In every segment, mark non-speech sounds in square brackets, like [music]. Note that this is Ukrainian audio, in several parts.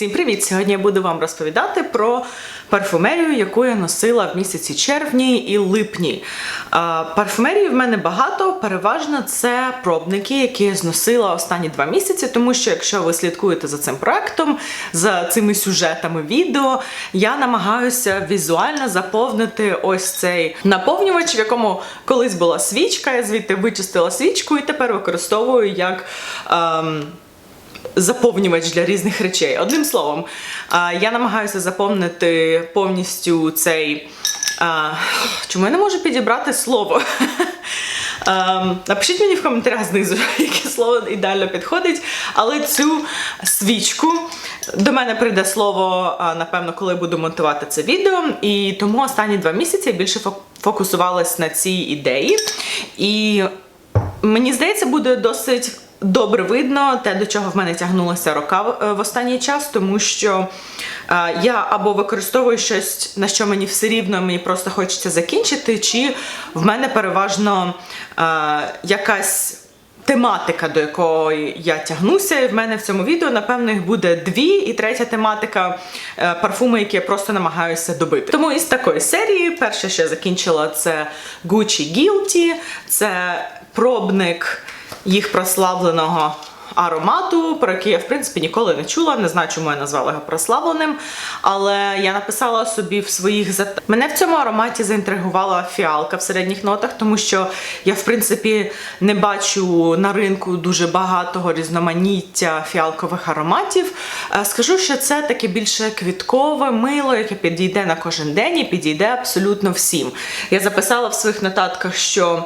Всім привіт! Сьогодні я буду вам розповідати про парфумерію, яку я носила в місяці червні і липні. Парфумерії в мене багато, переважно це пробники, які я зносила останні два місяці, тому що якщо ви слідкуєте за цим проектом, за цими сюжетами відео, я намагаюся візуально заповнити ось цей наповнювач, в якому колись була свічка, я звідти вичистила свічку і тепер використовую як. Ем, заповнювач для різних речей. Одним словом, я намагаюся заповнити повністю цей. Чому я не можу підібрати слово? [laughs] Напишіть мені в коментарях знизу, [laughs] яке слово ідеально підходить. Але цю свічку до мене прийде слово, напевно, коли буду монтувати це відео. І тому останні два місяці я більше фок- фокусувалась на цій ідеї. І Мені здається, буде досить добре видно те, до чого в мене тягнулася рука в- е, останній час, тому що е, я або використовую щось, на що мені все рівно, мені просто хочеться закінчити, чи в мене переважно е, якась. Тематика, до якої я тягнуся, і в мене в цьому відео, напевно, їх буде дві, і третя тематика парфуми, які я просто намагаюся добити. Тому із такої серії, перше, що я закінчила, це Gucci Guilty, це пробник їх прославленого аромату, про який я в принципі ніколи не чула. Не знаю, чому я назвала його прославленим. Але я написала собі в своїх зат... Мене в цьому ароматі заінтригувала фіалка в середніх нотах, тому що я, в принципі, не бачу на ринку дуже багатого різноманіття фіалкових ароматів. Е, Скажу, що це таке більше квіткове мило, яке підійде на кожен день і підійде абсолютно всім. Я записала в своїх нотатках, що.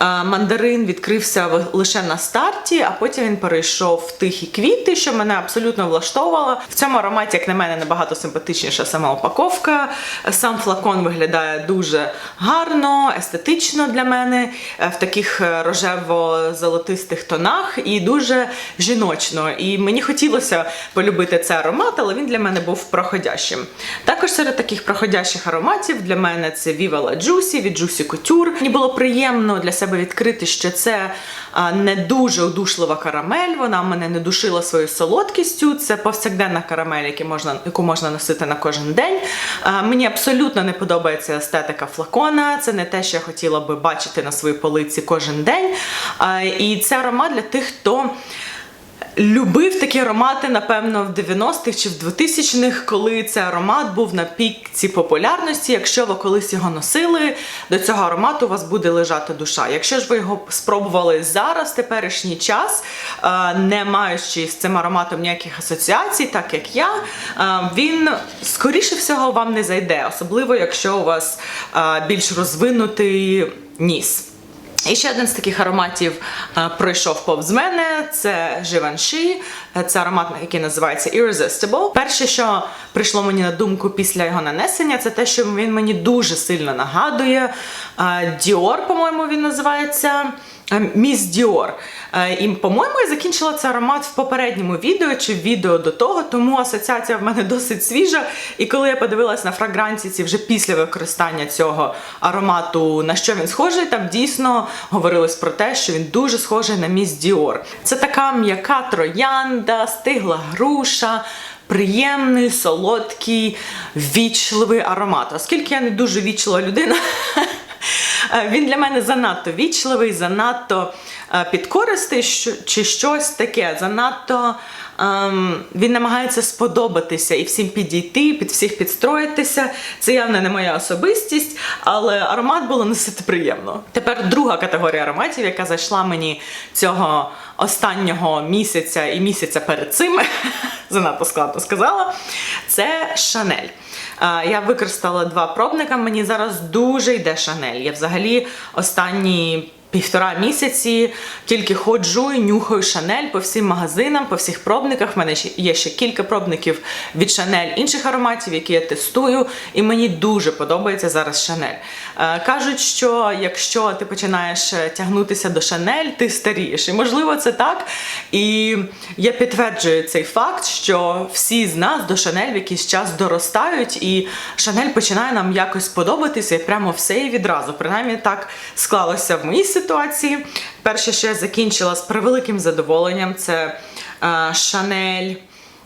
Мандарин відкрився лише на старті, а потім він перейшов в тихі квіти, що мене абсолютно влаштовувало. В цьому ароматі, як на мене, набагато симпатичніша сама упаковка. Сам флакон виглядає дуже гарно, естетично для мене, е, в таких е, рожево-золотистих тонах і дуже жіночно. І мені хотілося полюбити цей аромат, але він для мене був проходящим. Також серед таких проходящих ароматів для мене це Viva La Juicy від Juicy Couture. Мені було приємно для себе відкрити, що це не дуже удушлива карамель. Вона мене не душила своєю солодкістю. Це повсякденна карамель, яку можна носити на кожен день. Мені абсолютно не подобається естетика флакона. Це не те, що я хотіла би бачити на своїй полиці кожен день. І це аромат для тих, хто. Любив такі аромати, напевно, в 90-х чи в 2000-х, коли цей аромат був на пікці популярності. Якщо ви колись його носили, до цього аромату у вас буде лежати душа. Якщо ж ви його спробували зараз, теперішній час, е, не маючи з цим ароматом ніяких асоціацій, так як я, е, він скоріше всього вам не зайде, особливо якщо у вас е, більш розвинутий ніс. І ще один з таких ароматів е, пройшов повз мене. Це Givenchy. Е, Це аромат, який називається Irresistible. Перше, що прийшло мені на думку після його нанесення, це те, що він мені дуже сильно нагадує. е, Dior, по-моєму, він називається. Міс Діор. І, по-моєму, я закінчила цей аромат в попередньому відео чи відео до того, тому асоціація в мене [laughs] досить свіжа. І коли я подивилась на фрагрантіці вже після використання цього аромату, на що він схожий, там дійсно говорилось про те, що він дуже схожий на Міс Діор. Це така м'яка троянда, стигла груша. Приємний, солодкий, вічливий аромат. Оскільки я не дуже вічлива людина, Е, [laughs] Він для мене занадто вічливий, занадто е, підкористий чи щось таке, занадто ем, він намагається сподобатися і всім підійти, під всіх підстроїтися. Це явно не моя особистість, але аромат було носити приємно. Тепер друга категорія ароматів, яка зайшла мені цього останнього місяця і місяця перед цим, [laughs] занадто складно сказала, це Шанель. Я використала два пробника. Мені зараз дуже йде Шанель. Я взагалі останні півтора місяці тільки ходжу і нюхаю Шанель по всім магазинам, по всіх пробниках. В мене є ще кілька пробників від Шанель інших ароматів, які я тестую, і мені дуже подобається зараз Шанель. Е, Кажуть, що якщо ти починаєш е, тягнутися до Шанель, ти старієш. І можливо це так. І я підтверджую цей факт, що всі з нас до Шанель в якийсь час доростають, і Шанель починає нам якось подобатися і прямо все і відразу. Принаймні так склалося в моїй ситуації. Перше, що я закінчила з превеликим задоволенням, це Шанель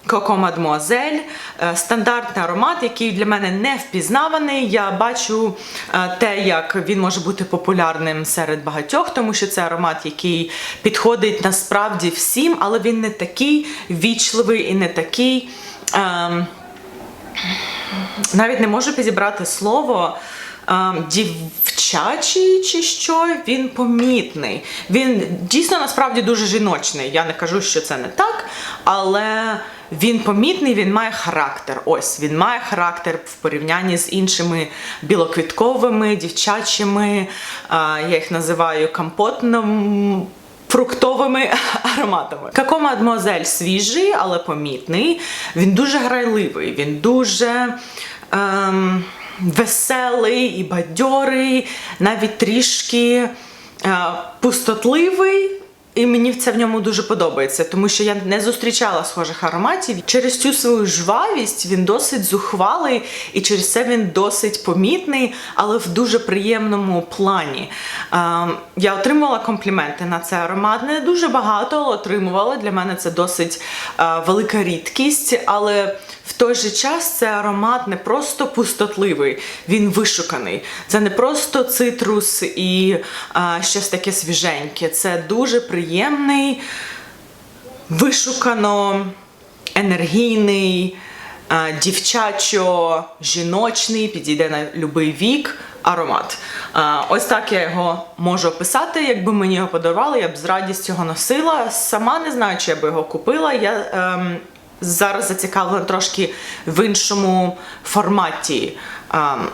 Mademoiselle. Е, Стандартний аромат, який для мене не впізнаваний. Я бачу е, те, як він може бути популярним серед багатьох, тому що це аромат, який підходить насправді всім, але він не такий вічливий і не такий. ем, навіть не можу підібрати слово. ем, Дівчачий чи що, він помітний. Він дійсно насправді дуже жіночний. Я не кажу, що це не так, але він помітний, він має характер. Ось він має характер в порівнянні з іншими білоквітковими, дівчачими. е, Я їх називаю компотним фруктовими [laughs] ароматами. Како Мадмозель свіжий, але помітний. Він дуже грайливий, він дуже. Ем, Веселий і бадьорий, навіть трішки е, пустотливий, і мені це в ньому дуже подобається, тому що я не зустрічала схожих ароматів. Через цю свою жвавість він досить зухвалий, і через це він досить помітний, але в дуже приємному плані. Я отримувала компліменти на цей аромат. Не дуже багато, але отримувала. Для мене це досить велика рідкість, але в той же час це аромат не просто пустотливий, він вишуканий. Це не просто цитрус і щось таке свіженьке. Це дуже приємний, вишукано енергійний, дівчачо, жіночний, підійде на будь-який вік. Аромат. Ось так я його можу описати. Якби мені його подарували, я б з радістю його носила. Сама не знаю, чи я би його купила. Я ем, зараз зацікавлена трошки в іншому форматі ем,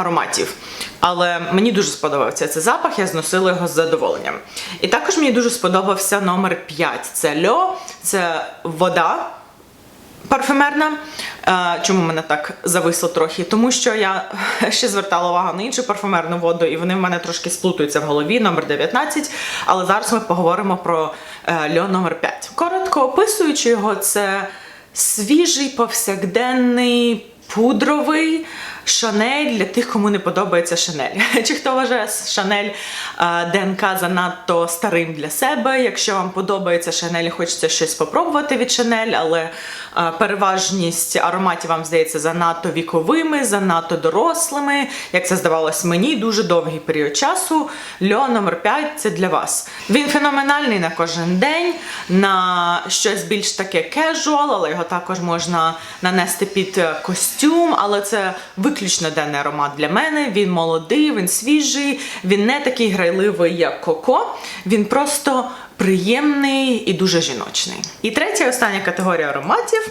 ароматів. Але мені дуже сподобався цей запах, я зносила його з задоволенням. І також мені дуже сподобався номер 5. Це льо, це вода парфюмерна. Е, Чому мене так зависло трохи? Тому що я [laughs] ще звертала увагу на іншу парфюмерну воду, і вони в мене трошки сплутуються в голові, номер 19. Але зараз ми поговоримо про е, льо номер 5. Коротко описуючи його, це свіжий повсякденний пудровий. Шанель для тих, кому не подобається Шанель. [laughs] Чи хто вважає Шанель е, ДНК занадто старим для себе? Якщо вам подобається Шанель хочеться щось спробувати від Шанель, але переважність ароматів вам здається занадто віковими, занадто дорослими. Як це здавалось мені, дуже довгий період часу. Льо номер 5 це для вас. Він феноменальний на кожен день, на щось більш таке casual, але його також можна нанести під е, костюм, але це виключно денний аромат для мене. Він молодий, він свіжий, він не такий грайливий, як коко. Він просто приємний і дуже жіночний. І третя і остання категорія ароматів,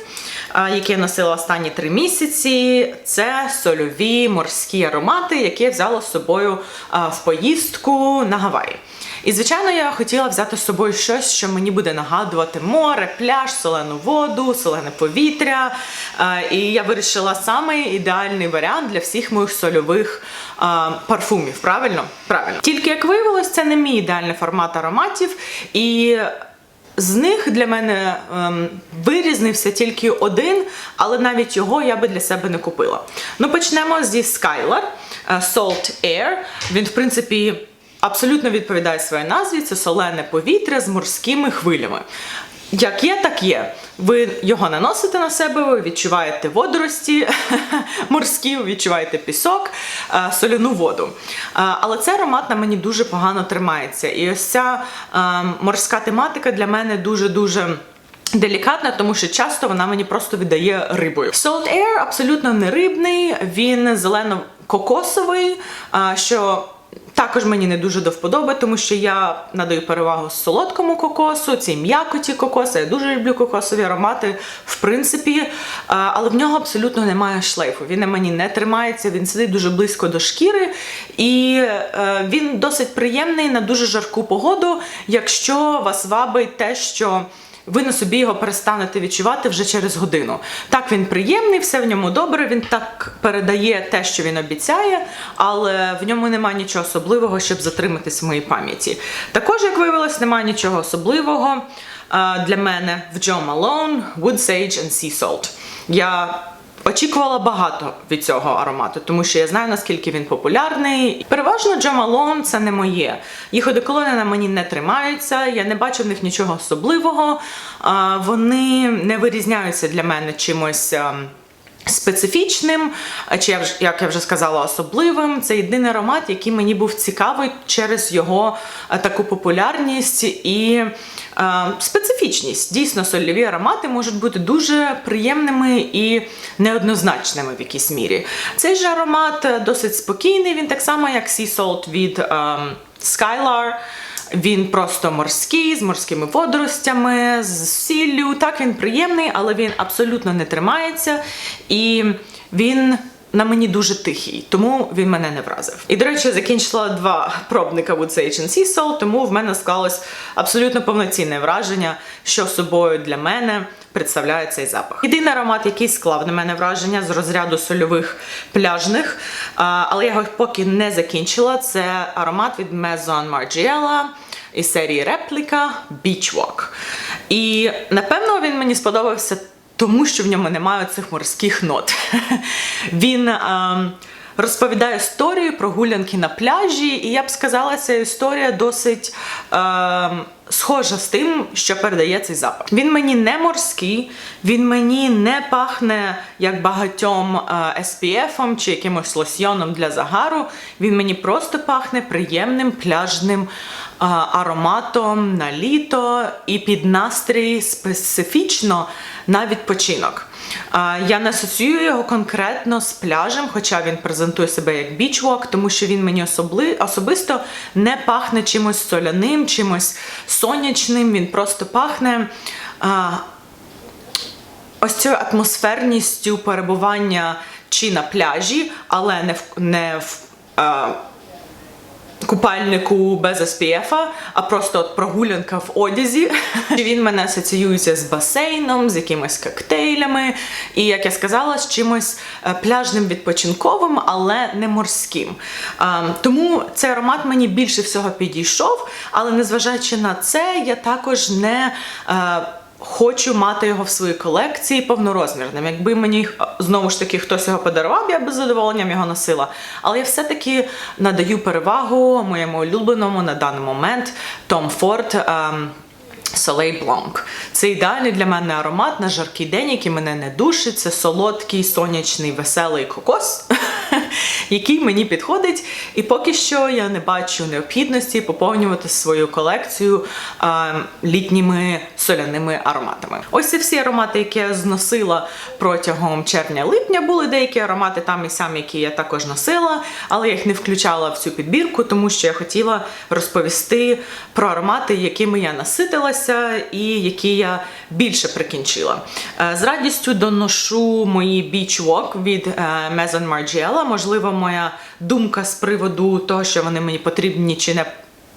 які я носила останні три місяці, це сольові морські аромати, які я взяла з собою в поїздку на Гаваї. І, звичайно, я хотіла взяти з собою щось, що мені буде нагадувати море, пляж, солену воду, солене повітря. Е, І я вирішила саме ідеальний варіант для всіх моїх сольових е, парфумів. Правильно? Правильно. Тільки як виявилось, це не мій ідеальний формат ароматів. І з них для мене ем, вирізнився тільки один, але навіть його я би для себе не купила. Ну, почнемо зі Skylar е, Salt Air. Він, в принципі, абсолютно відповідає своїй назві. Це солене повітря з морськими хвилями. Як є, так є. Ви його наносите на себе, ви відчуваєте водорості [laughs] морські, ви відчуваєте пісок, е, соляну воду. Е, Але цей аромат на мені дуже погано тримається. І ось ця е, морська тематика для мене дуже-дуже. Делікатна, тому що часто вона мені просто віддає рибою. Salt Air абсолютно не рибний, він зелено-кокосовий, що також мені не дуже до вподоби, тому що я надаю перевагу солодкому кокосу, цій м'якоті кокоса. Я дуже люблю кокосові аромати, в принципі, але в нього абсолютно немає шлейфу. Він на мені не тримається, він сидить дуже близько до шкіри, і е, він досить приємний на дуже жарку погоду, якщо вас вабить те, що ви на собі його перестанете відчувати вже через годину. Так він приємний, все в ньому добре. Він так передає те, що він обіцяє, але в ньому немає нічого особливого, щоб затриматись в моїй пам'яті. Також, як виявилось, немає нічого особливого е, для мене в Joe Malone, Wood Sage and Sea Salt. Я Очікувала багато від цього аромату, тому що я знаю наскільки він популярний. Переважно Джо Малон це не моє. Їх одеколони на мені не тримаються. Я не бачу в них нічого особливого. Вони не вирізняються для мене чимось. Специфічним, чи як я вже сказала, особливим. Це єдиний аромат, який мені був цікавий через його е, таку популярність і е, специфічність. Дійсно, сольові аромати можуть бути дуже приємними і неоднозначними в якійсь мірі. Цей же аромат е, досить спокійний, він так само, як Sea Salt від е, Skylar. Він просто морський, з морськими водоростями, з сіллю. Так він приємний, але він абсолютно не тримається. І він. На мені дуже тихий, тому він мене не вразив. І, до речі, закінчила два пробника Woods Agency Soul, тому в мене склалось абсолютно повноцінне враження, що собою для мене представляє цей запах. Єдиний аромат, який склав на мене враження з розряду сольових пляжних, але я його поки не закінчила. Це аромат від Maison Margiela із серії Репліка Beach Walk. І напевно він мені сподобався тому що в ньому немає цих морських нот. [laughs] Він ем, розповідає історію про гулянки на пляжі, і я б сказала, ця історія досить ем, схожа з тим, що передає цей запах. Він мені не морський, він мені не пахне як багатьом е, SPF чи якимось лосьйоном для загару. Він мені просто пахне приємним пляжним е, ароматом на літо і під настрій специфічно на відпочинок. Я не асоціюю його конкретно з пляжем, хоча він презентує себе як бічвок, тому що він мені особли, особисто не пахне чимось соляним, чимось сонячним. Він просто пахне а, ось цією атмосферністю перебування чи на пляжі, але не в не в. А, купальнику без SPF, а просто от прогулянка в одязі. Він мене асоціюється з басейном, з якимись коктейлями, і, як я сказала, з чимось е, пляжним відпочинковим, але не морським. Тому цей аромат мені більше всього підійшов, але незважаючи на це, я також не. Хочу мати його в своїй колекції повнорозмірним. Якби мені е, знову ж таки хтось його подарував, я б з задоволенням його носила. Але я все-таки надаю перевагу моєму улюбленому на даний момент Tom Ford ем, Soleil Blanc. Це ідеальний для мене аромат на жаркий день, який мене не душить. Це солодкий, сонячний, веселий кокос, [laughs] який мені підходить. І поки що я не бачу необхідності поповнювати свою колекцію е, літніми соляними ароматами. Ось це всі аромати, які я зносила протягом червня-липня. Були деякі аромати там і сам, які я також носила, але я їх не включала в цю підбірку, тому що я хотіла розповісти про аромати, якими я наситилася і які я більше прикінчила. Е, З радістю доношу мої Beach Walk від е, Maison Margiela. Можливо, моя думка з приводу того, що вони мені потрібні чи не.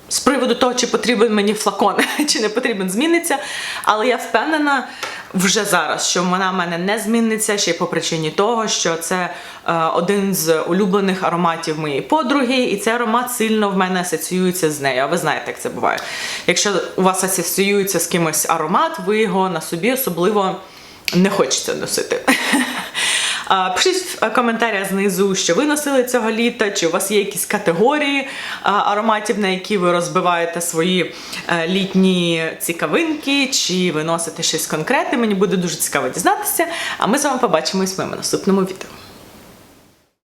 З приводу того, чи потрібен мені флакон, [laughs] чи не потрібен, зміниться. Але я впевнена вже зараз, що вона в мене не зміниться ще й по причині того, що це е, один з улюблених ароматів моєї подруги, і цей аромат сильно в мене асоціюється з нею. А ви знаєте, як це буває. Якщо у вас асоціюється з кимось аромат, ви його на собі особливо не хочете носити. [laughs] Пишіть в коментарях знизу, що ви носили цього літа, чи у вас є якісь категорії ароматів, на які ви розбиваєте свої е, літні цікавинки, чи ви носите щось конкретне. Мені буде дуже цікаво дізнатися. А ми з вами побачимось в моєму наступному відео.